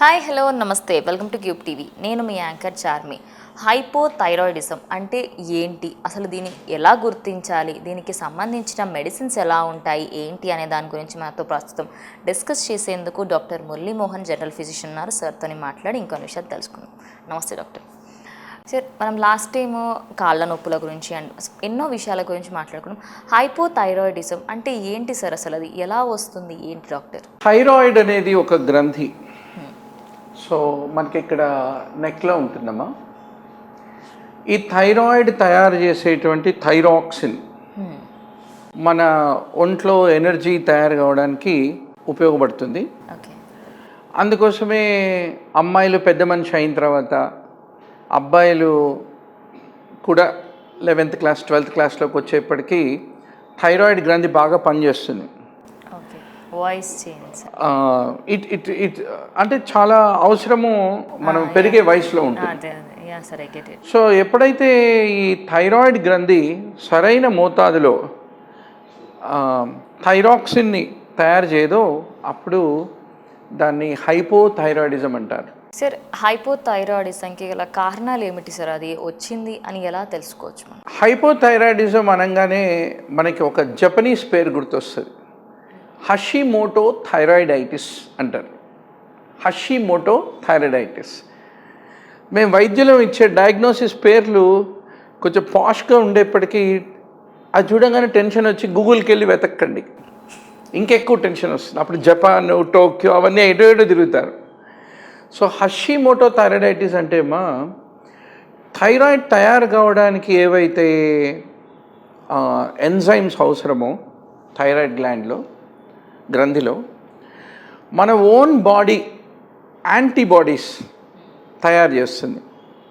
Hi hello నమస్తే. Welcome to cube TV. నేను మీ యాంకర్ చార్మి. హైపోథైరాయిడిజం అంటే ఏంటి? అసలు దీన్ని ఎలా గుర్తించాలి? దీనికి సంబంధించిన మెడిసిన్స్ ఎలా ఉంటాయి? ఏంటి అనే దాని గురించి మాతో ప్రస్తుతం డిస్కస్ చేసేందుకు డాక్టర్ మురళీమోహన్ జనరల్ ఫిజిషియన్ ఉన్నారు. సార్తో మాట్లాడి ఇంకో విషయాలు తెలుసుకుందాం. నమస్తే డాక్టర్. సార్ మనం లాస్ట్ టైం కాళ్ళ నొప్పుల గురించి అండ్ ఎన్నో విషయాల గురించి మాట్లాడుకున్నాం. హైపోథైరాయిడిజం అంటే ఏంటి సార్ అసలు అది? ఎలా వస్తుంది? ఏంటి డాక్టర్? థైరాయిడ్ అనేది ఒక గ్రంథి. సో మనకి ఇక్కడ నెక్లో ఉంటుందమ్మా. ఈ థైరాయిడ్ తయారు చేసేటువంటి థైరాక్సిన్ మన ఒంట్లో ఎనర్జీ తయారు కావడానికి ఉపయోగపడుతుంది. అందుకోసమే అమ్మాయిలు పెద్ద మనిషి అయిన తర్వాత అబ్బాయిలు కూడా లెవెన్త్ క్లాస్ ట్వెల్త్ క్లాస్లోకి వచ్చేప్పటికీ థైరాయిడ్ గ్రంథి బాగా పనిచేస్తుంది. Voice change it it it అంటే చాలా అవసరము మనం పెరిగే వయసులో ఉంటుంది. సో ఎప్పుడైతే ఈ థైరాయిడ్ గ్రంథి సరైన మోతాదులో థైరాక్సిన్ని తయారు చేయదో అప్పుడు దాన్ని హైపోథైరాయిడిజం అంటారు. సార్ హైపోథైరాయిడిజంకి గల కారణాలు ఏమిటి సార్ అది వచ్చింది అని ఎలా తెలుసుకోవచ్చు మనం? హైపోథైరాయిడిజం అనగానే మనకి ఒక జపనీస్ పేరు గుర్తొస్తుంది. హషిమోటో థైరాయిడైటిస్ అంటారు. హషిమోటో థైరాయిడైటిస్ మేము వైద్యులం ఇచ్చే డయాగ్నోసిస్ పేర్లు కొంచెం పాష్గా ఉండేప్పటికీ అది చూడగానే టెన్షన్ వచ్చి గూగుల్కి వెళ్ళి వెతక్కండి. ఇంకెక్కువ టెన్షన్ వస్తుంది. అప్పుడు జపాన్ టోక్యో అవన్నీ ఎటో ఎటో తిరుగుతారు. సో హషిమోటో థైరాయిడైటిస్ అంటే మా థైరాయిడ్ తయారు కావడానికి ఏవైతే ఎంజైమ్స్ అవసరమో థైరాయిడ్ గ్లాండ్లో గ్రంథిలో మన ఓన్ బాడీ యాంటీబాడీస్ తయారు చేస్తుంది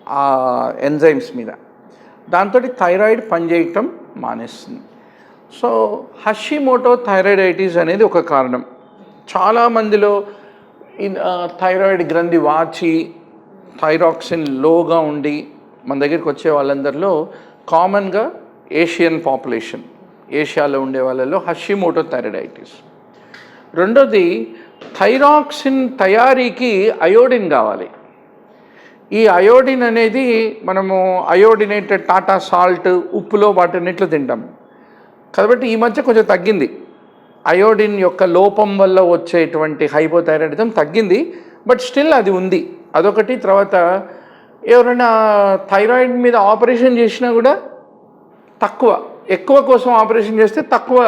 ఆ ఎంజైమ్స్ మీద. దాంతో థైరాయిడ్ పనిచేయటం మానేస్తుంది. సో హషిమోటో థైరాయిడైటిస్ అనేది ఒక కారణం. చాలామందిలో ఇన్- థైరాయిడ్ గ్రంథి వాచి థైరాక్సిన్ లోగా ఉండి మన దగ్గరికి వచ్చే వాళ్ళందరిలో కామన్గా ఏషియన్ పాపులేషన్ ఏషియాలో ఉండే వాళ్ళలో హషిమోటో థైరాయిడైటిస్ రెండోది థైరాక్సిన్ తయారీకి అయోడిన్ కావాలి. ఈ అయోడిన్ అనేది మనము అయోడినేటెడ్ టాటా సాల్ట్ ఉప్పులో వాటన్నిట్లో తింటాం. కాబట్టి ఈ మధ్య కొంచెం తగ్గింది. అయోడిన్ యొక్క లోపం వల్ల వచ్చేటువంటి హైపోథైరాయిడిజం తగ్గింది. బట్ స్టిల్ అది ఉంది. అదొకటి. తర్వాత ఎవరైనా థైరాయిడ్ మీద ఆపరేషన్ చేసినా కూడా తక్కువ. ఎక్కువ కోసం ఆపరేషన్ చేస్తే తక్కువ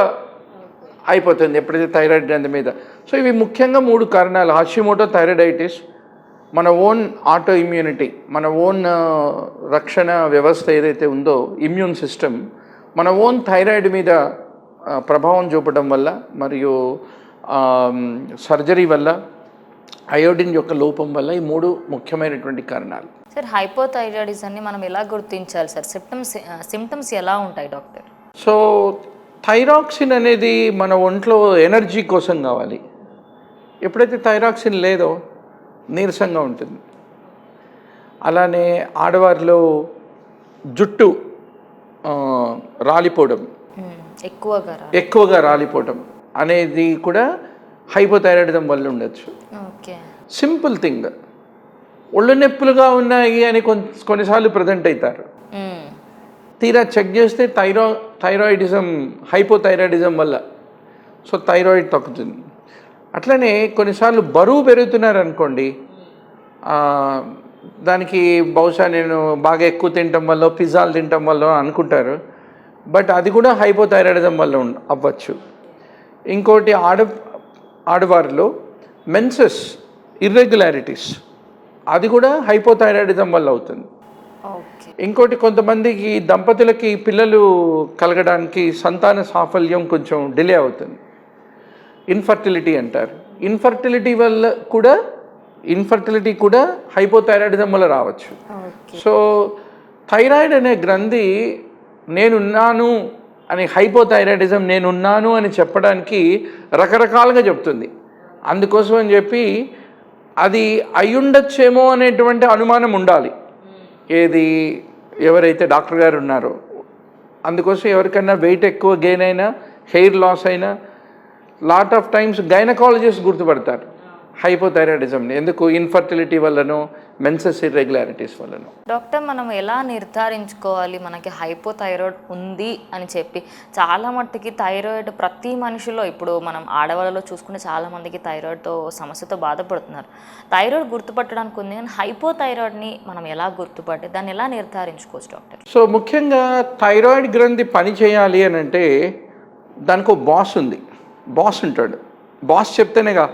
అయిపోతుంది. ఎప్పుడైతే థైరాయిడ్ గ్రంథి మీద. సో ఇవి ముఖ్యంగా మూడు కారణాలు. హాషిమోటో థైరాయిడైటిస్ మన ఓన్ ఆటో ఇమ్యూనిటీ మన ఓన్ రక్షణ వ్యవస్థ ఏదైతే ఉందో ఇమ్యూన్ సిస్టమ్ మన ఓన్ థైరాయిడ్ మీద ప్రభావం చూపడం వల్ల మరియు సర్జరీ వల్ల అయోడిన్ యొక్క లోపం వల్ల ఈ మూడు ముఖ్యమైనటువంటి కారణాలు. సార్ హైపోథైరాయిడిజంని మనం ఎలా గుర్తించాలి సార్ సిమ్టమ్స్ సిమ్టమ్స్ ఎలా ఉంటాయి డాక్టర్ సో థైరాక్సిన్ అనేది మన ఒంట్లో ఎనర్జీ కోసం కావాలి. ఎప్పుడైతే థైరాక్సిన్ లేదో నీరసంగా ఉంటుంది. అలానే ఆడవారిలో జుట్టు రాలిపోవడం. ఎక్కువగా ఎక్కువగా రాలిపోవడం అనేది కూడా హైపోథైరాయిడిజం వల్ల ఉండొచ్చు. Simple thing. ఒళ్ళు నొప్పులుగా ఉన్నాయి అని కొన్ కొన్నిసార్లు ప్రజెంట్ అవుతారు. తీరా చెక్ చేస్తే థైరా థైరాయిడిజం హైపోథైరాయిడిజం వల్ల. సో థైరాయిడ్ తగ్గుతుంది. అట్లనే కొన్నిసార్లు బరువు పెరుగుతున్నారు అనుకోండి దానికి బహుశా నేను బాగా ఎక్కువ తినటం వల్ల పిజ్జాలు తినటం వల్ల అనుకుంటారు. బట్ అది కూడా హైపోథైరాయిడిజం వల్ల అవ్వచ్చు. ఇంకోటి ఆడ ఆడవారిలో మెన్సెస్ ఇర్రెగ్యులారిటీస్ అది కూడా హైపోథైరాయిడిజం వల్ల అవుతుంది. ఇంకోటి కొంతమందికి దంపతులకి పిల్లలు కలగడానికి సంతాన సాఫల్యం కొంచెం డిలే అవుతుంది. ఇన్ఫర్టిలిటీ అంటారు. ఇన్ఫర్టిలిటీ వల్ల కూడా ఇన్ఫర్టిలిటీ కూడా హైపోథైరాయిడిజం వల్ల రావచ్చు. సో థైరాయిడ్ అనే గ్రంథి నేనున్నాను అని హైపోథైరాయిడిజం నేనున్నాను అని చెప్పడానికి రకరకాలుగా చెప్తుంది. అందుకోసం అని చెప్పి అది అయ్యుండొచ్చేమో అనేటువంటి అనుమానం ఉండాలి. ఏది ఎవరైతే డాక్టర్ గారు ఉన్నారో అందుకోసం ఎవరికైనా వెయిట్ ఎక్కువ గెయిన్ అయినా హెయిర్ లాస్ అయినా లాట్ ఆఫ్ టైమ్స్ గైనకాలజిస్ట్ గుర్తుపడతారు. హైపోథైరాయిడిజంని ఎందుకు? ఇన్ఫర్టిలిటీ వల్లనో మెన్సెస్ ఇర్రెగ్యులారిటీస్ వల్లనో. డాక్టర్ మనం ఎలా నిర్ధారించుకోవాలి? మనకి హైపోథైరాయిడ్ ఉంది అని చెప్పి. చాలా మట్టుకి థైరాయిడ్ ప్రతి మనిషిలో ఇప్పుడు మనం ఆడవాళ్ళలో చూసుకుంటే చాలా మందికి థైరాయిడ్తో సమస్యతో బాధపడుతున్నారు. థైరాయిడ్ గుర్తుపట్టడానికి ఉంది కానీ హైపోథైరాయిడ్ని మనం ఎలా గుర్తుపట్టి దాన్ని ఎలా నిర్ధారించుకోవచ్చు డాక్టర్? సో ముఖ్యంగా థైరాయిడ్ గ్రంథి పని చేయాలి అని అంటే దానికి ఒక బాస్ ఉంది. బాస్ ఉంటాడు. బాస్ చెప్తేనేగా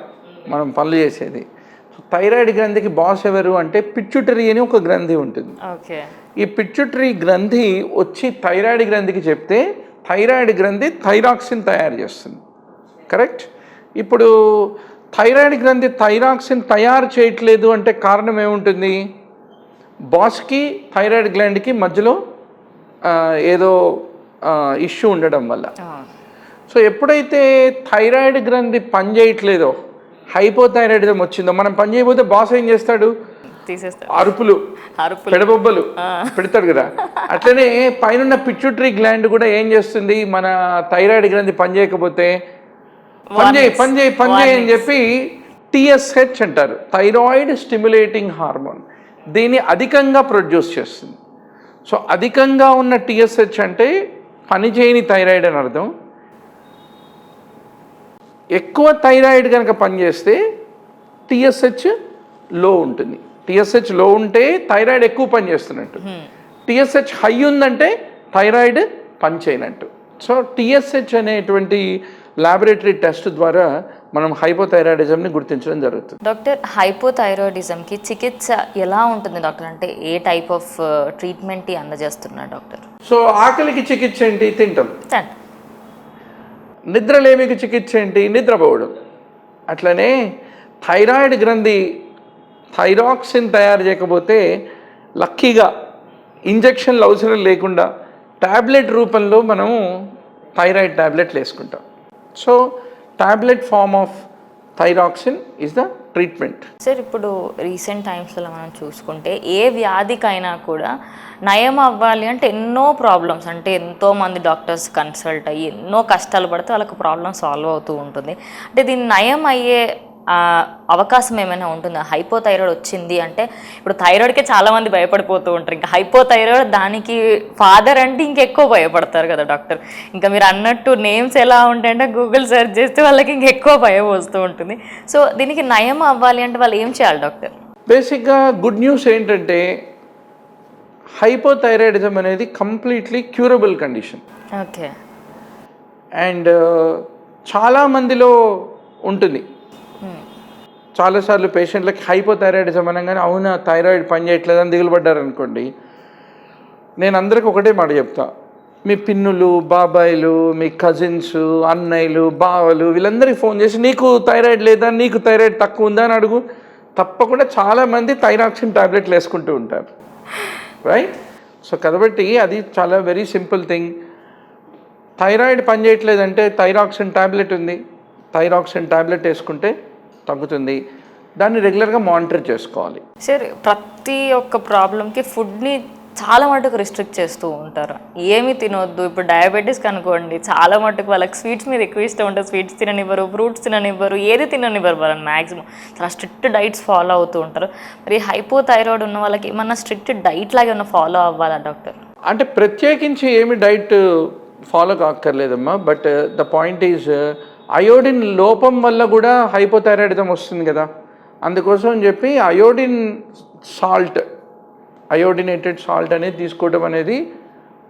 మనం పనులు చేసేది. థైరాయిడ్ గ్రంథికి బాస్ ఎవరు అంటే పిచ్చుటరీ అని ఒక గ్రంథి ఉంటుంది. ఈ పిచ్యుటరీ గ్రంథి వచ్చి థైరాయిడ్ గ్రంథికి చెప్తే థైరాయిడ్ గ్రంథి థైరాక్సిన్ తయారు చేస్తుంది. కరెక్ట్ ఇప్పుడు థైరాయిడ్ గ్రంథి థైరాక్సిన్ తయారు చేయట్లేదు అంటే కారణం ఏముంటుంది? బాస్కి థైరాయిడ్ గ్లాండ్కి మధ్యలో ఏదో ఇష్యూ ఉండడం వల్ల. సో ఎప్పుడైతే థైరాయిడ్ గ్రంథి పనిచేయట్లేదో హైపోథైరాయిడిజం వచ్చిందో మనం పని చేయకపోతే బాస్ ఏం చేస్తాడు? అరుపులు పెడబొబ్బలు పెడతాడు కదా. అట్లనే పైన పిచ్యుటరీ గ్లాండ్ కూడా ఏం చేస్తుంది? మన థైరాయిడ్ గ్రంథి పనిచేయకపోతే పనిచేయి పనిచేయి పనిచేయి అని చెప్పి టిఎస్హెచ్ అంటారు. Thyroid stimulating hormone. దీన్ని అధికంగా ప్రొడ్యూస్ చేస్తుంది. సో అధికంగా ఉన్న టిఎస్హెచ్ అంటే పనిచేయని థైరాయిడ్ అని అర్థం. ఎక్కువ థైరాయిడ్ కనుక పనిచేస్తే టిఎస్హెచ్లో ఉంటుంది. టిఎస్హెచ్లో ఉంటే థైరాయిడ్ ఎక్కువ పనిచేస్తున్నట్టు. టిఎస్హెచ్ హై ఉందంటే థైరాయిడ్ పనిచేయనట్టు. సో టిఎస్హెచ్ అనేటువంటి ల్యాబొరేటరీ టెస్ట్ ద్వారా మనం హైపోథైరాయిడిజంని గుర్తించడం జరుగుతుంది. డాక్టర్ హైపోథైరాయిడిజంకి చికిత్స ఎలా ఉంటుంది డాక్టర్? అంటే ఏ టైప్ ఆఫ్ ట్రీట్మెంట్ అందజేస్తున్నారు డాక్టర్? సో ఆకలికి చికిత్స ఏంటి? తింటాం. నిద్రలేమికి చికిత్స ఏంటి? నిద్రపోవడం. అట్లనే థైరాయిడ్ గ్రంథి థైరాక్సిన్ తయారు చేయకపోతే లక్కీగా ఇంజక్షన్లు అవసరం లేకుండా టాబ్లెట్ రూపంలో మనము థైరాయిడ్ ట్యాబ్లెట్లు వేసుకుంటాం. So tablet form of thyroxine is the treatment sir ఇప్పుడు రీసెంట్ టైమ్స్లో మనం చూసుకుంటే ఏ వ్యాధికైనా కూడా నయం అవ్వాలి అంటే ఎన్నో ప్రాబ్లమ్స్ అంటే ఎంతో మంది డాక్టర్స్ కన్సల్ట్ అయ్యి ఎన్నో కష్టాలు పడితే వాళ్ళకి ప్రాబ్లం సాల్వ్ అవుతూ ఉంటుంది. అంటే దీన్ని నయం అయ్యే అవకాశం ఏమైనా ఉంటుందా? హైపోథైరాయిడ్ వచ్చింది అంటే ఇప్పుడు థైరాయిడ్కే చాలామంది భయపడిపోతూ ఉంటారు. ఇంకా హైపోథైరాయిడ్ దానికి ఫాదర్ అంటే ఇంకెక్కువ భయపడతారు కదా డాక్టర్. ఇంకా మీరు అన్నట్టు నేమ్స్ ఎలా ఉంటాయంటే గూగుల్ సెర్చ్ చేస్తే వాళ్ళకి ఇంకెక్కువ భయం వస్తూ ఉంటుంది. సో దీనికి నయం అవ్వాలి అంటే వాళ్ళు ఏం చేయాలి డాక్టర్? బేసిక్గా గుడ్ న్యూస్ ఏంటంటే హైపోథైరాయిడిజం అనేది completely curable condition. Okay. And చాలా మందిలో ఉంటుంది. చాలాసార్లు పేషెంట్లకి హైపోథైరాయిడిజం అనగానే అవునా థైరాయిడ్ పని చేయట్లేదని దిగులు నేను అందరికి ఒకటే మాట చెప్తా. మీ పిన్నులు బాబాయిలు మీ కజిన్స్ అన్నయ్యలు బావలు వీళ్ళందరికీ ఫోన్ చేసి నీకు థైరాయిడ్ లేదా? నీకు థైరాయిడ్ తక్కువ ఉందా? అని అడుగు. తప్పకుండా చాలామంది థైరాక్సిన్ టాబ్లెట్లు వేసుకుంటూ ఉంటారు. రైట్ సో కాబట్టి అది చాలా వెరీ సింపుల్ థింగ్ థైరాయిడ్ పనిచేయట్లేదంటే థైరాక్సిన్ టాబ్లెట్ ఉంది. థైరాక్సిన్ టాబ్లెట్ వేసుకుంటే తగ్గుతుంది. దాన్ని రెగ్యులర్గా మానిటర్ చేసుకోవాలి. సార్ ప్రతి ఒక్క ప్రాబ్లంకి ఫుడ్ని చాలా మటుకు రిస్ట్రిక్ట్ చేస్తూ ఉంటారు. ఏమి తినొద్దు. ఇప్పుడు డయాబెటీస్ కనుకోండి. చాలా మటుకు వాళ్ళకి స్వీట్స్ మీద ఎక్కువ ఇష్టం ఉంటుంది స్వీట్స్ తిననివ్వరు ఫ్రూట్స్ తిననివ్వరు ఏది తిననివ్వరు వాళ్ళని మ్యాక్సిమం చాలా స్ట్రిక్ట్ డైట్స్ ఫాలో అవుతూ ఉంటారు. మరి హైపోథైరాయిడ్ ఉన్న వాళ్ళకి ఏమన్నా స్ట్రిక్ట్ డైట్ లాగా ఏమన్నా ఫాలో అవ్వాలా డాక్టర్? అంటే ప్రత్యేకించి ఏమి diet follow కాక్కర్లేదమ్మా. But the point is iodine లోపం వల్ల కూడా హైపోథైరాయిడిజం వస్తుంది కదా. అందుకోసం చెప్పి అయోడిన్ సాల్ట్ అయోడినేటెడ్ సాల్ట్ అనేది తీసుకోవడం అనేది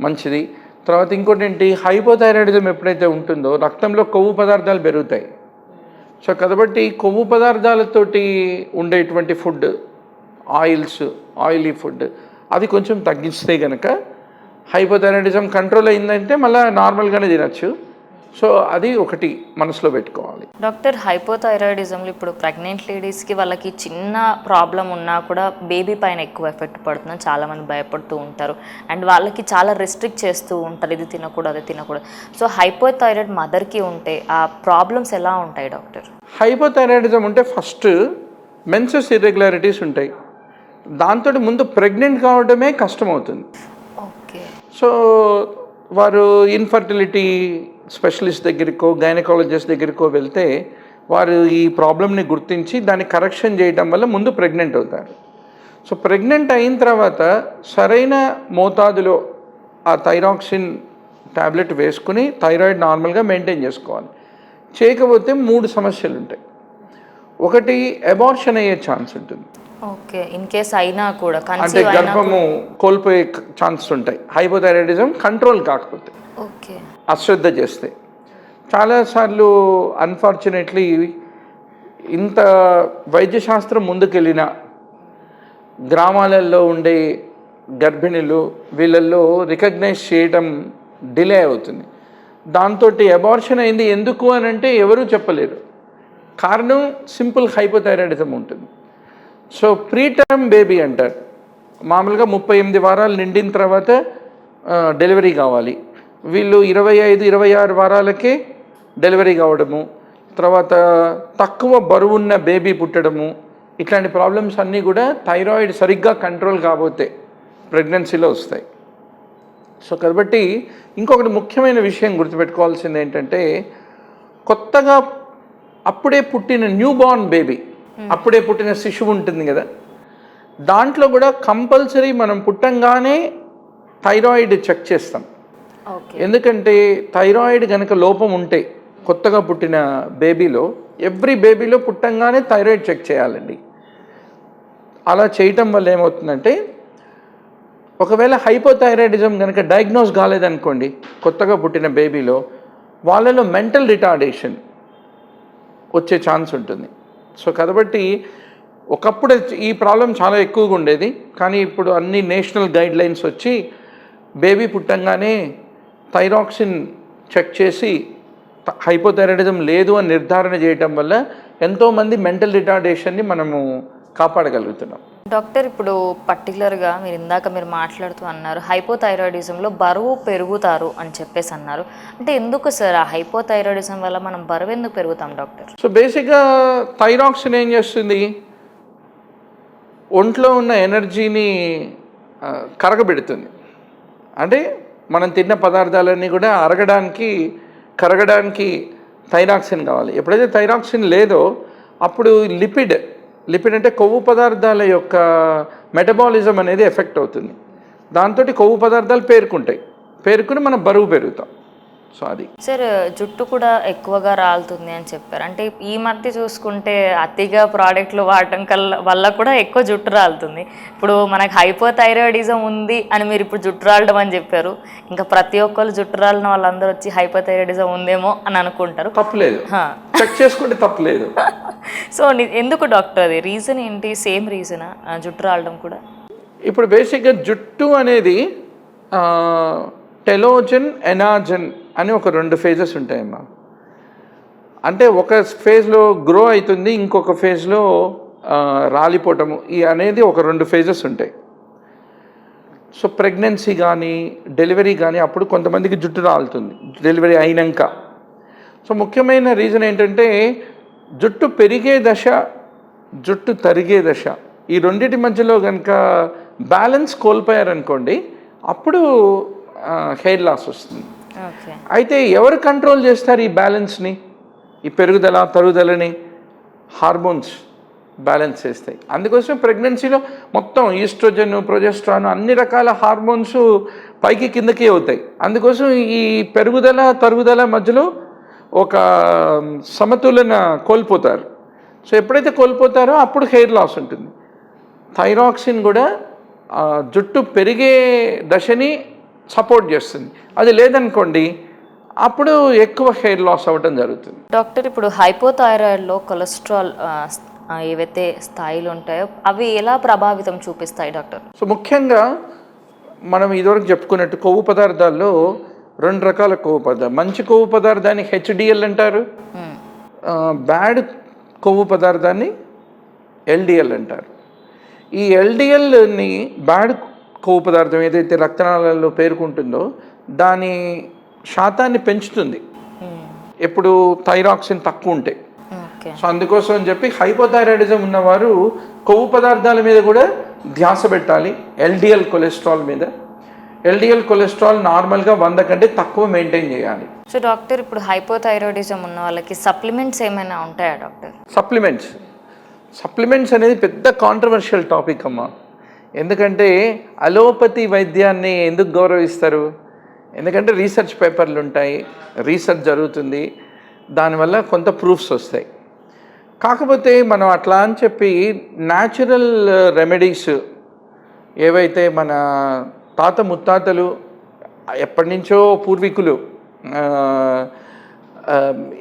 మంచిది. తర్వాత ఇంకోటి ఏంటి హైపోథైరాయిడిజం ఎప్పుడైతే ఉంటుందో రక్తంలో కొవ్వు పదార్థాలు పెరుగుతాయి. సో కాబట్టి కొవ్వు పదార్థాలతోటి ఉండేటువంటి ఫుడ్ ఆయిల్స్ ఆయిలీ ఫుడ్ అది కొంచెం తగ్గిస్తే కనుక హైపోథైరాయిడిజం కంట్రోల్ అయిందంటే మళ్ళీ నార్మల్గానే తినచ్చు. సో అది ఒకటి మనసులో పెట్టుకోవాలి. డాక్టర్ హైపోథైరాయిడిజంలో ఇప్పుడు ప్రెగ్నెంట్ లేడీస్కి వాళ్ళకి చిన్న ప్రాబ్లం ఉన్నా కూడా బేబీ పైన ఎక్కువ ఎఫెక్ట్ పడుతుందని చాలామంది భయపడుతూ ఉంటారు. అండ్ వాళ్ళకి చాలా రెస్ట్రిక్ట్ చేస్తూ ఉంటారు. ఇది తినకూడదు అది తినకూడదు. సో హైపోథైరాయిడ్ మదర్కి ఉంటే ఆ ప్రాబ్లమ్స్ ఎలా ఉంటాయి డాక్టర్? హైపోథైరాయిడిజం ఉంటే ఫస్ట్ మెన్సెస్ ఇర్రెగ్యులారిటీస్ ఉంటాయి. దాంతో ముందు ప్రెగ్నెంట్ కావడమే కష్టమవుతుంది. ఓకే. సో వారు ఇన్ఫర్టిలిటీ స్పెషలిస్ట్ దగ్గరికో గైనకాలజిస్ట్ దగ్గరికో వెళ్తే వారు ఈ ప్రాబ్లమ్ని గుర్తించి దాన్ని కరెక్షన్ చేయడం వల్ల ముందు ప్రెగ్నెంట్ అవుతారు. సో ప్రెగ్నెంట్ అయిన తర్వాత సరైన మోతాదులో ఆ థైరాక్సిన్ టాబ్లెట్ వేసుకుని థైరాయిడ్ నార్మల్గా మెయింటైన్ చేసుకోవాలి. చేయకపోతే మూడు సమస్యలు ఉంటాయి. ఒకటి అబార్షన్ అయ్యే ఛాన్స్ ఉంటుంది. ఓకే ఇన్ కేస్ అయినా కూడా అంటే గర్భము కోల్పోయే ఛాన్స్ ఉంటాయి. హైపోథైరాయిడిజం కంట్రోల్ కాకపోతే. ఓకే. అశ్రద్ధ చేస్తే. చాలాసార్లు అన్ఫార్చునేట్లీ ఇంత వైద్యశాస్త్రం ముందుకెళ్ళిన గ్రామాలలో ఉండే గర్భిణులు వీళ్ళల్లో రికగ్నైజ్ చేయడం డిలే అవుతుంది. దాంతో అబార్షన్ అయింది ఎందుకు అని అంటే ఎవరూ చెప్పలేరు. కారణం సింపుల్ హైపోథైరాయిడిజం ఉంటుంది. సో ప్రీ టర్మ్ బేబీ అంటారు. మామూలుగా ముప్పై ఎనిమిది వారాలు నిండిన తర్వాత డెలివరీ కావాలి. వీళ్ళు ఇరవై ఐదు ఇరవై ఆరు వారాలకే డెలివరీ కావడము తర్వాత తక్కువ బరువున్న బేబీ పుట్టడము ఇట్లాంటి ప్రాబ్లమ్స్ అన్నీ కూడా థైరాయిడ్ సరిగ్గా కంట్రోల్ కాబోతే ప్రెగ్నెన్సీలో వస్తాయి. సో కాబట్టి ఇంకొకటి ముఖ్యమైన విషయం గుర్తుపెట్టుకోవాల్సింది ఏంటంటే కొత్తగా అప్పుడే పుట్టిన న్యూ బార్న్ బేబీ అప్పుడే పుట్టిన శిశువు ఉంటుంది కదా దాంట్లో కూడా కంపల్సరీ మనం పుట్టంగానే థైరాయిడ్ చెక్ చేస్తాం. ఎందుకంటే థైరాయిడ్ కనుక లోపం ఉంటే కొత్తగా పుట్టిన బేబీలో ఎవ్రీ బేబీలో పుట్టంగానే థైరాయిడ్ చెక్ చేయాలండి. అలా చేయటం వల్ల ఏమవుతుందంటే ఒకవేళ హైపోథైరాయిడిజం కనుక డయాగ్నోస్ కాలేదనుకోండి కొత్తగా పుట్టిన బేబీలో వాళ్ళలో మెంటల్ రిటార్డేషన్ వచ్చే ఛాన్స్ ఉంటుంది. సో కాబట్టి ఒకప్పుడు ఈ ప్రాబ్లం చాలా ఎక్కువగా ఉండేది. కానీ ఇప్పుడు అన్ని నేషనల్ గైడ్ లైన్స్ వచ్చి బేబీ పుట్టంగానే థైరాక్సిన్ చెక్ చేసి హైపోథైరాయిడిజం లేదు అని నిర్ధారణ చేయటం వల్ల ఎంతోమంది మెంటల్ రిటార్డేషన్ని మనము కాపాడగలుగుతున్నాం. డాక్టర్ ఇప్పుడు పర్టికులర్గా మీరు ఇందాక మీరు మాట్లాడుతూ అన్నారు హైపోథైరాయిడిజంలో బరువు పెరుగుతారు అని చెప్పేసి అన్నారు. అంటే ఎందుకు సార్ ఆ హైపోథైరాయిడిజం వల్ల మనం బరువు ఎందుకు పెరుగుతాం డాక్టర్? సో బేసిక్గా థైరాక్సిన్ ఏం చేస్తుంది? ఒంట్లో ఉన్న ఎనర్జీని కరగబెడుతుంది. అంటే మనం తిన్న పదార్థాలన్నీ కూడా అరగడానికి కరగడానికి థైరాక్సిన్ కావాలి. ఎప్పుడైతే థైరాక్సిన్ లేదో అప్పుడు లిపిడ్ లిపిడ్ అంటే కొవ్వు పదార్థాల యొక్క మెటబాలిజం అనేది ఎఫెక్ట్ అవుతుంది. దాంతో కొవ్వు పదార్థాలు పేరుకుంటాయి. పేరుకుని మనం బరువు పెరుగుతాం. సో అది సార్ జుట్టు కూడా ఎక్కువగా రాలుతుంది అని చెప్పారు. అంటే ఈ మధ్య చూసుకుంటే అతిగా ప్రోడక్ట్లు వాడటం కల్లా వల్ల కూడా ఎక్కువ జుట్టు రాలుతుంది. ఇప్పుడు మనకు హైపోథైరాయిడిజం ఉంది అని మీరు ఇప్పుడు జుట్టు రాలడం అని చెప్పారు. ఇంకా ప్రతి ఒక్కరు జుట్టు రాలిన వాళ్ళందరూ వచ్చి హైపోథైరాయిడిజం ఉందేమో అని అనుకుంటారు. తప్పులేదు. చెక్ చేసుకుంటే తప్పులేదు. సో ఎందుకు డాక్టర్ అది? రీజన్ ఏంటి? సేమ్ రీజనా? జుట్టు రాలడం కూడా? ఇప్పుడు బేసిక్గా జుట్టు అనేది టెలోజన్ ఎనాజన్ అని ఒక రెండు ఫేజెస్ ఉంటాయమ్మా. అంటే ఒక ఫేజ్లో గ్రో అవుతుంది ఇంకొక ఫేజ్లో రాలిపోవటము. ఈ అనేది ఒక రెండు ఫేజెస్ ఉంటాయి. సో ప్రెగ్నెన్సీ కానీ డెలివరీ కానీ అప్పుడు కొంతమందికి జుట్టు రాలుతుంది. డెలివరీ అయినాక. సో ముఖ్యమైన రీజన్ ఏంటంటే జుట్టు పెరిగే దశ జుట్టు తరిగే దశ. ఈ రెండింటి మధ్యలో కనుక బ్యాలెన్స్ కోల్పోయారనుకోండి అప్పుడు హెయిర్ లాస్ వస్తుంది. అయితే ఎవరు కంట్రోల్ చేస్తారు ఈ బ్యాలెన్స్ని ఈ పెరుగుదల తరుగుదలని హార్మోన్స్ బ్యాలెన్స్ చేస్తాయి. అందుకోసం ప్రెగ్నెన్సీలో మొత్తం ఈస్ట్రోజన్ ప్రొజెస్ట్రాన్ అన్ని రకాల హార్మోన్స్ పైకి కిందకి అవుతాయి. అందుకోసం ఈ పెరుగుదల తరుగుదల మధ్యలో ఒక సమతులన కోల్పోతారు. సో ఎప్పుడైతే కోల్పోతారో అప్పుడు హెయిర్ లాస్ ఉంటుంది. థైరాక్సిన్ కూడా జుట్టు పెరిగే దశని సపోర్ట్ చేస్తుంది. అది లేదనుకోండి అప్పుడు ఎక్కువ హెయిర్ లాస్ అవ్వడం జరుగుతుంది. డాక్టర్ ఇప్పుడు హైపోథైరాయిడ్లో కొలెస్ట్రాల్ ఏవైతే స్థాయిలు ఉంటాయో అవి ఎలా ప్రభావితం చూపిస్తాయి డాక్టర్? సో ముఖ్యంగా మనం ఇదివరకు చెప్పుకున్నట్టు కొవ్వు పదార్థాల్లో రెండు రకాల కొవ్వు పదార్థాలు. మంచి కొవ్వు పదార్థాన్ని హెచ్డిఎల్ అంటారు. బ్యాడ్ కొవ్వు పదార్థాన్ని ఎల్డిఎల్ అంటారు. ఈ ఎల్డిఎల్ని బ్యాడ్ కొవ్వు పదార్థం ఏదైతే రక్తనాళాల్లో పేరుకుంటుందో దాని శాతాన్ని పెంచుతుంది. మ్మ్. ఎప్పుడు థైరాక్సిన్ తక్కువ ఉంటే. సో అందుకోసం అని చెప్పి హైపోథైరాయిడిజం ఉన్నవారు కొవ్వు పదార్థాల మీద కూడా ధ్యాస పెట్టాలి ఎల్డిఎల్ కొలెస్ట్రాల్ మీద. ఎల్డిఎల్ కొలెస్ట్రాల్ నార్మల్గా వంద కంటే తక్కువ మెయింటైన్ చేయాలి. సో డాక్టర్ ఇప్పుడు హైపోథైరాయిడిజం ఉన్న వాళ్ళకి సప్లిమెంట్స్ ఏమైనా ఉంటాయా డాక్టర్? సప్లిమెంట్స్. సప్లిమెంట్స్ అనేది పెద్ద కాంట్రవర్షియల్ టాపిక్ అమ్మా. ఎందుకంటే అలోపతి వైద్యాన్ని ఎందుకు గౌరవిస్తారు? ఎందుకంటే రీసెర్చ్ పేపర్లు ఉంటాయి రీసెర్చ్ జరుగుతుంది దానివల్ల కొంత ప్రూఫ్స్ వస్తాయి. కాకపోతే మనం అట్లా అని చెప్పి న్యాచురల్ రెమెడీస్ ఏవైతే మన తాత ముత్తాతలు ఎప్పటి నుంచో పూర్వీకులు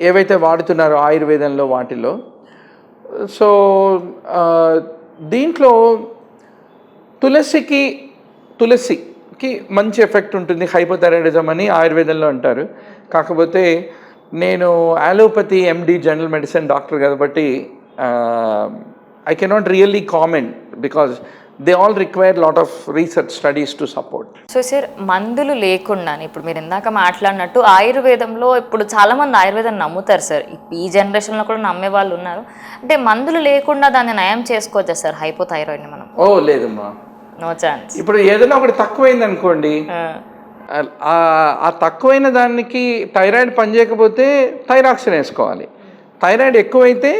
ఏవైతే వాడుతున్నారో ఆయుర్వేదంలో వాటిలో సో దీంట్లో తులసికి తులసికి మంచి ఎఫెక్ట్ ఉంటుంది హైపోథైరాయిడిజం అని ఆయుర్వేదంలో అంటారు. కాకపోతే నేను allopathy MD general medicine doctor కాబట్టి I cannot really comment because they all require lot of research studies to support so sir మందులు లేకుండా ఇప్పుడు మీరు ఇందాక మాట్లాడినట్టు ఆయుర్వేదంలో ఇప్పుడు చాలామంది ఆయుర్వేదం నమ్ముతారు సార్ ఈ జనరేషన్లో కూడా నమ్మే వాళ్ళు ఉన్నారు. అంటే మందులు లేకుండా దాన్ని నయం చేసుకోవచ్చా సార్ హైపోథైరాయిడ్ని మనం. ఓ లేదమ్మా. నో ఛాన్స్ ఇప్పుడు ఏదైనా ఒకటి తక్కువైంది అనుకోండి ఆ. తక్కువైన దానికి థైరాయిడ్ పనిచేయకపోతే థైరాక్సిన్ వేసుకోవాలి. థైరాయిడ్ ఎక్కువైతే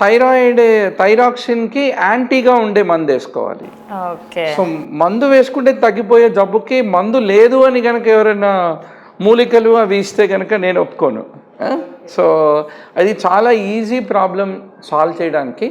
థైరాయిడ్ థైరాక్సిన్కి యాంటీగా ఉండే మందు వేసుకోవాలి. ఓకే. సో మందు వేసుకుంటే తగ్గిపోయే జబ్బుకి మందు లేదు అని కనుక ఎవరైనా మూలికలు అవి ఇస్తే కనుక నేను ఒప్పుకోను. సో అది చాలా ఈజీ ప్రాబ్లం సాల్వ్ చేయడానికి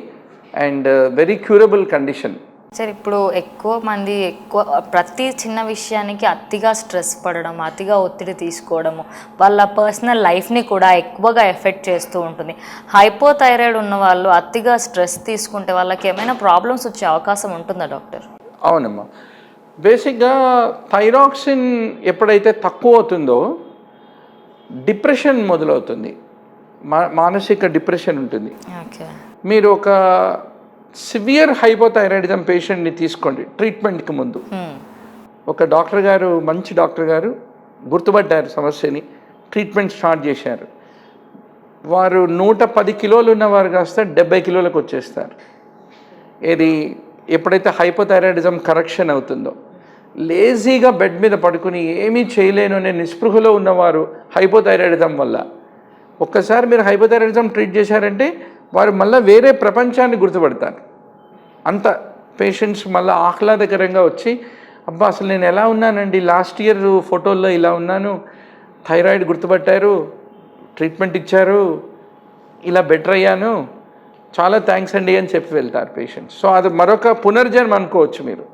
and very curable condition. Sir ఇప్పుడు ఎక్కువ మంది ఎక్కువ ప్రతి చిన్న విషయానికి అతిగా స్ట్రెస్ పడడం అతిగా ఒత్తిడి తీసుకోవడము వాళ్ళ పర్సనల్ లైఫ్ని కూడా ఎక్కువగా ఎఫెక్ట్ చేస్తూ ఉంటుంది. హైపోథైరాయిడ్ ఉన్న వాళ్ళు అతిగా స్ట్రెస్ తీసుకుంటే వాళ్ళకి ఏమైనా ప్రాబ్లమ్స్ వచ్చే అవకాశం ఉంటుందా డాక్టర్? అవునమ్మా. బేసిక్గా థైరాక్సిన్ ఎప్పుడైతే తక్కువ అవుతుందో డిప్రెషన్ మొదలవుతుంది. మా మానసిక డిప్రెషన్ ఉంటుంది. ఓకే. మీరు ఒక సివియర్ హైపోథైరాయిడిజం పేషెంట్ని తీసుకోండి ట్రీట్మెంట్కి ముందు. ఒక డాక్టర్ గారు మంచి డాక్టర్ గారు గుర్తుపట్టారు సమస్యని ట్రీట్మెంట్ స్టార్ట్ చేశారు. వారు నూట పది కిలోలు ఉన్నవారు కాస్త డెబ్బై కిలోలకు వచ్చేస్తారు. ఇది ఎప్పుడైతే హైపోథైరాయిడిజం కరెక్షన్ అవుతుందో లేజీగా బెడ్ మీద పడుకుని ఏమీ చేయలేను అనే నిస్పృహలో ఉన్నవారు హైపోథైరాయిడిజం వల్ల. ఒక్కసారి మీరు హైపోథైరాయిడిజం ట్రీట్ చేశారంటే వారు మళ్ళీ వేరే ప్రపంచాన్ని గుర్తుపడతారు. అంత పేషెంట్స్ మళ్ళీ ఆహ్లాదకరంగా వచ్చి అబ్బా అసలు నేను ఎలా ఉన్నానండి? లాస్ట్ ఇయర్ ఫోటోల్లో ఇలా ఉన్నాను. థైరాయిడ్ గుర్తుపట్టారు. ట్రీట్మెంట్ ఇచ్చారు. ఇలా బెటర్ అయ్యాను. చాలా థ్యాంక్స్ అండి అని చెప్పి వెళ్తారు పేషెంట్స్. సో అది మరొక పునర్జన్మ అనుకోవచ్చు మీరు.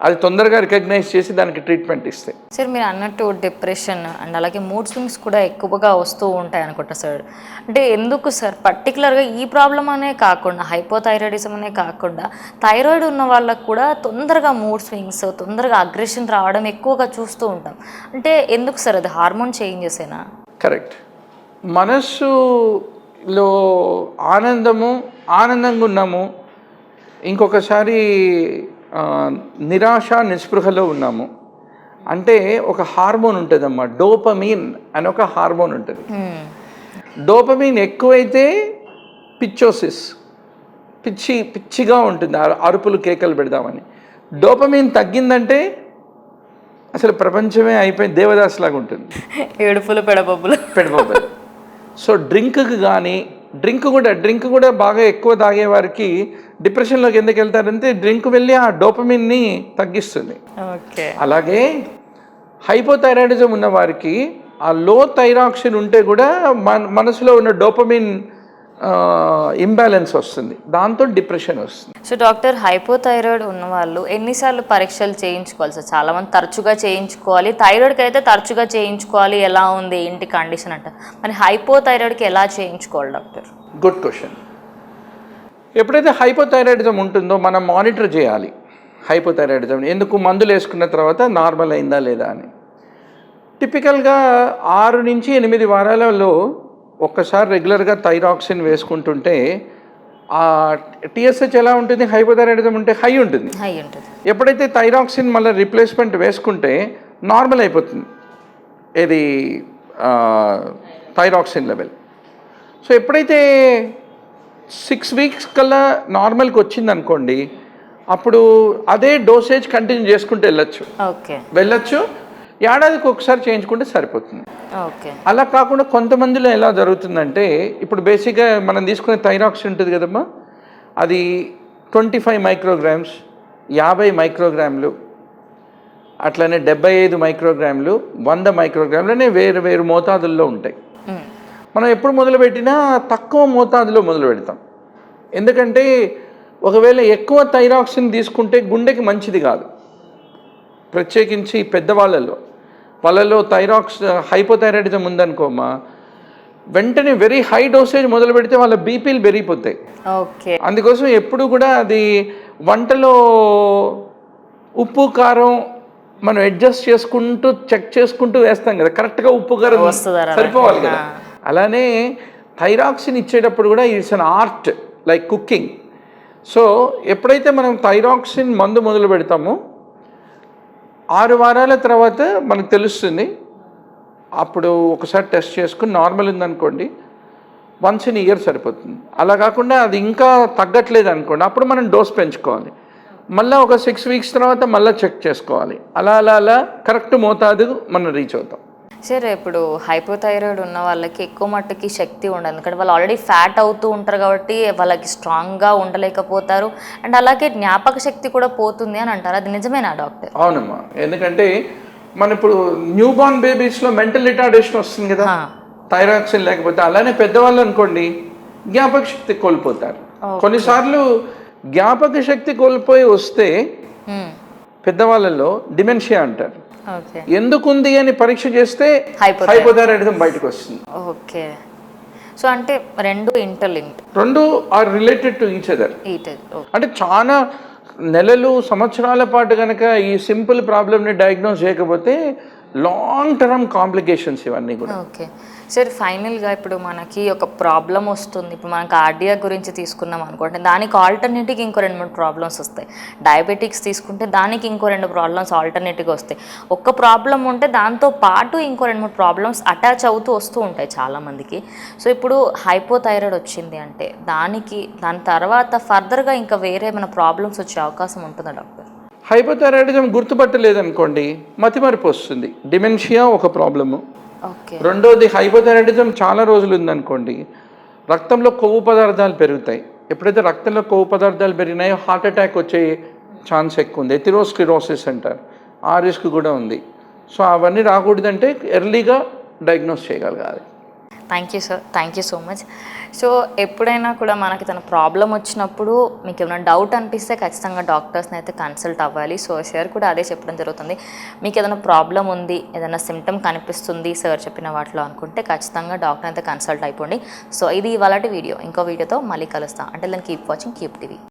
అది తొందరగా రికగ్నైజ్ చేసి దానికి ట్రీట్మెంట్ ఇస్తే. సార్ మీరు అన్నట్టు డిప్రెషన్ అండ్ అలాగే మూడ్ స్వింగ్స్ కూడా ఎక్కువగా వస్తూ ఉంటాయి అనుకుంటా సార్. అంటే ఎందుకు సార్? పర్టికులర్గా ఈ ప్రాబ్లం అనే కాకుండా హైపోథైరాయిడిజం అనే కాకుండా థైరాయిడ్ ఉన్న వాళ్ళకు కూడా తొందరగా మూడ్ స్వింగ్స్ తొందరగా అగ్రెషన్ రావడం ఎక్కువగా చూస్తూ ఉంటాం. అంటే ఎందుకు సార్ అది? హార్మోన్ చేంజెసేనా కరెక్ట్. మనస్సులో ఆనందము ఆనందంగా ఉన్నాము. ఇంకొకసారి నిరాశ నిస్పృహలో ఉన్నాము. అంటే ఒక హార్మోన్ ఉంటుందమ్మా డోపమీన్ అని ఒక హార్మోన్ ఉంటుంది. డోపమీన్ ఎక్కువైతే పిచ్చోసిస్ పిచ్చి పిచ్చిగా ఉంటుంది అరు- అరుపులు కేకలు పెడదామని. డోపమీన్ తగ్గిందంటే అసలు ప్రపంచమే అయిపోయి దేవదాస్ లాగా ఉంటుంది. ఏడుపులు పెడబొబ్బులు. పెడబోబెల్ సో డ్రింక్కి కానీ డ్రింక్ కూడా డ్రింక్ కూడా బాగా ఎక్కువ తాగే వారికి డిప్రెషన్లోకి ఎందుకు వెళ్తారంటే డ్రింక్ వెళ్ళి ఆ డోపమిన్ని తగ్గిస్తుంది. ఓకే. అలాగే హైపోథైరాయిడిజం ఉన్న వారికి ఆ లో థైరాక్సిన్ ఉంటే కూడా మన మనసులో ఉన్న డోపమిన్ ఇంబ్యాలెన్స్ వస్తుంది. దాంతో డిప్రెషన్ వస్తుంది. సో డాక్టర్ హైపోథైరాయిడ్ ఉన్న వాళ్ళు ఎన్నిసార్లు పరీక్షలు చేయించుకోవాలి సార్? చాలా మంది తరచుగా చేయించుకోవాలి. థైరాయిడ్కి అయితే తరచుగా చేయించుకోవాలి. ఎలా ఉంది? ఏంటి కండిషన్ అంట మరి హైపోథైరాయిడ్కి ఎలా చేయించుకోవాలి డాక్టర్? Good question. ఎప్పుడైతే హైపోథైరాయిడిజం ఉంటుందో మనం మానిటర్ చేయాలి. హైపోథైరాయిడిజం ఎందుకు మందులు వేసుకున్న తర్వాత నార్మల్ అయిందా లేదా అని. టిపికల్గా ఆరు నుంచి ఎనిమిది వారాలలో ఒక్కసారి రెగ్యులర్గా థైరాక్సిన్ వేసుకుంటుంటే ఆ టీఎస్హెచ్ ఎలా ఉంటుంది? హైపోథైరాయిడిజం ఉంటే హై ఉంటుంది. అయి ఉంటుంది. ఎప్పుడైతే థైరాక్సిన్ మళ్ళీ రిప్లేస్మెంట్ వేసుకుంటే నార్మల్ అయిపోతుంది. ఇది థైరాక్సిన్ లెవెల్. సో ఎప్పుడైతే సిక్స్ వీక్స్ కల్లా నార్మల్కి వచ్చింది అనుకోండి అప్పుడు అదే డోసేజ్ కంటిన్యూ చేసుకుంటూ వెళ్ళొచ్చు. వెళ్ళొచ్చు. ఏడాదికి ఒకసారి చేయించుకుంటే సరిపోతుంది. ఓకే. అలా కాకుండా కొంతమందిలో ఎలా జరుగుతుందంటే ఇప్పుడు బేసిక్గా మనం తీసుకునే థైరాక్స్ ఉంటుంది కదమ్మా అది ట్వంటీ ఫైవ్ మైక్రోగ్రామ్స్ యాభై మైక్రోగ్రాములు అట్లనే డెబ్బై ఐదు మైక్రోగ్రాములు వంద మైక్రోగ్రాములనే వేరు వేరు మోతాదుల్లో ఉంటాయి. మనం ఎప్పుడు మొదలుపెట్టినా తక్కువ మోతాదులో మొదలు పెడతాం ఎందుకంటే ఒకవేళ ఎక్కువ థైరాక్సిన్ తీసుకుంటే గుండెకి మంచిది కాదు. ప్రత్యేకించి పెద్దవాళ్ళలో. వాళ్ళలో థైరాక్స్ హైపోథైరాయిడిజం ఉందనుకోమా వెంటనే వెరీ హై డోసేజ్ మొదలు పెడితే వాళ్ళ బీపీలు పెరిగిపోతాయి. ఓకే. అందుకోసం ఎప్పుడు కూడా అది వంటలో ఉప్పు కారం మనం అడ్జస్ట్ చేసుకుంటూ చెక్ చేసుకుంటూ వేస్తాం కదా. కరెక్ట్గా ఉప్పు కారం? సరిపోవాలి కదా. అలానే థైరాక్సిన్ ఇచ్చేటప్పుడు కూడా it's an art like cooking so ఎప్పుడైతే మనం థైరాక్సిన్ మందు మొదలు పెడతామో ఆరు వారాల తర్వాత మనకు తెలుస్తుంది. అప్పుడు ఒకసారి టెస్ట్ చేసుకుని నార్మల్ ఉందనుకోండి వన్స్ ఇన్ ఇయర్ సరిపోతుంది. అలా కాకుండా అది ఇంకా తగ్గట్లేదు అనుకోండి అప్పుడు మనం డోస్ పెంచుకోవాలి. మళ్ళీ ఒక సిక్స్ వీక్స్ తర్వాత మళ్ళీ చెక్ చేసుకోవాలి. అలా అలా అలా కరెక్ట్ మోతాదు మనం రీచ్ అవుతాం. సరే ఇప్పుడు హైపోథైరాయిడ్ ఉన్న వాళ్ళకి ఎక్కువ మట్టుకి శక్తి ఉండదు. ఎందుకంటే వాళ్ళు ఆల్రెడీ ఫ్యాట్ అవుతూ ఉంటారు కాబట్టి వాళ్ళకి స్ట్రాంగ్గా ఉండలేకపోతారు. అండ్ అలాగే జ్ఞాపక శక్తి కూడా పోతుంది అని అంటారు? అది నిజమేనా డాక్టర్? అవునమ్మా. ఎందుకంటే మన ఇప్పుడు న్యూ బార్న్ బేబీస్లో మెంటల్ రిటార్డేషన్ వస్తుంది కదా. థైరాక్సిన్ లేకపోతే అలానే పెద్దవాళ్ళు అనుకోండి జ్ఞాపక శక్తి కోల్పోతారు. కొన్నిసార్లు జ్ఞాపక శక్తి కోల్పోయి వస్తే. పెద్దవాళ్ళలో డిమెన్షియా అంటారు. ఓకే. ఎందుకు ఉంది అని పరీక్ష చేస్తే. హైపోథైరాయిడిజం బయటకు వస్తుంది ఓకే. సో అంటే రెండు ఇంటర్లింక్డ్. రెండు are related to each other. అంటే చాలా నెలలు సంవత్సరాల పాటు కనుక ఈ సింపుల్ ప్రాబ్లమ్ని డయాగ్నోస్ చేయకపోతే లాంగ్ టర్మ్ కాంప్లికేషన్స్ ఇవన్నీ కూడా. ఓకే. సరే ఫైనల్గా ఇప్పుడు మనకి ఒక ప్రాబ్లం వస్తుంది. ఇప్పుడు మనం కార్డియా గురించి తీసుకున్నాం అనుకోండి దానికి ఆల్టర్నేటివ్ ఇంకో రెండు మూడు ప్రాబ్లమ్స్ వస్తాయి. డయాబెటిక్స్ తీసుకుంటే దానికి ఇంకో రెండు ప్రాబ్లమ్స్ ఆల్టర్నేటివ్గా వస్తాయి. ఒక్క ప్రాబ్లం ఉంటే దాంతో పాటు ఇంకో రెండు మూడు ప్రాబ్లమ్స్ అటాచ్ అవుతూ వస్తూ ఉంటాయి చాలామందికి. సో ఇప్పుడు హైపోథైరాయిడ్ వచ్చింది అంటే దానికి దాని తర్వాత ఫర్దర్గా ఇంకా వేరే ఏమైనా ప్రాబ్లమ్స్ వచ్చే అవకాశం ఉంటుందా డాక్టర్? హైపోథైరాయిడిజం గుర్తుపట్టలేదనుకోండి మతిమరుపు వస్తుంది. డిమెన్షియా ఒక ప్రాబ్లము రెండోది హైపోథైరాయిడిజం చాలా రోజులు ఉందనుకోండి. రక్తంలో కొవ్వు పదార్థాలు పెరుగుతాయి. ఎప్పుడైతే రక్తంలో కొవ్వు పదార్థాలు పెరిగినాయో హార్ట్ అటాక్ వచ్చే ఛాన్స్ ఎక్కువ ఉంది ఎథిరోస్క్లిరోసిస్ అంటారు. ఆ రిస్క్ కూడా ఉంది. సో అవన్నీ రాకూడదంటే ఎర్లీగా డయాగ్నోస్ చేయగలగాలి. Thank you sir thank you so much so ఎప్పుడైనా కూడా మనకి తన ప్రాబ్లం వచ్చినప్పుడు మీకు ఏమైనా డౌట్ అనిపిస్తే ఖచ్చితంగా డాక్టర్స్ని అయితే కన్సల్ట్ అవ్వాలి. సో సార్ కూడా అదే చెప్పడం జరుగుతుంది. మీకు ఏదైనా ప్రాబ్లం ఉంది ఏదైనా సిమ్టమ్ కనిపిస్తుంది సార్ చెప్పిన వాటిలో అనుకుంటే ఖచ్చితంగా డాక్టర్ అయితే కన్సల్ట్ అయిపోండి. సో ఇది ఇవాళ వీడియో ఇంకో వీడియోతో మళ్ళీ కలుస్తాం. అంటే దాన్ని కీప్ వాచింగ్ కీప్ టీవీ